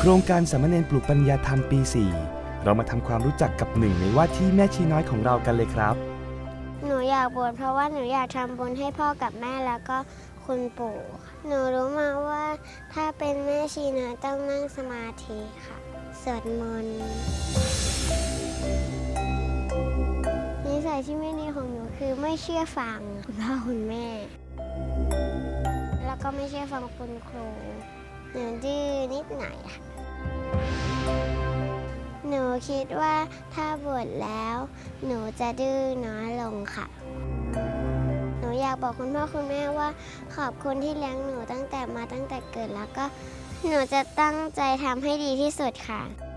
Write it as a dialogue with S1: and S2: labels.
S1: โครงการสามเณรปลูกปัญญาธรรมปี 4 เรามาทำความรู้จักกับหนึ่งในว่าที่แม่ชีน้อยของเรากันเลยครับ
S2: หนูอยากบวชเพราะว่าหนูอยากทำบุญให้พ่อกับแม่แล้วก็คุณปู่ หนูรู้มาว่าถ้าเป็นแม่ชีนะต้องนั่งสมาธิค่ะ สวดมนต์นิสัยที่ไม่ดีของหนูคือไม่เชื่อฟังคุณพ่อคุณแม่ แล้วก็ไม่เชื่อฟังคุณครู หนูดื้อนิดหน่อยค่ะ หนูคิดว่าถ้าบวชแล้ว หนูจะดื้อน้อยลงค่ะ หนูอยากบอกคุณพ่อคุณแม่ว่า ขอบคุณที่เลี้ยงหนูตั้งแต่มาตั้งแต่เกิดแล้วก็ หนูจะตั้งใจทำให้ดีที่สุดค่ะ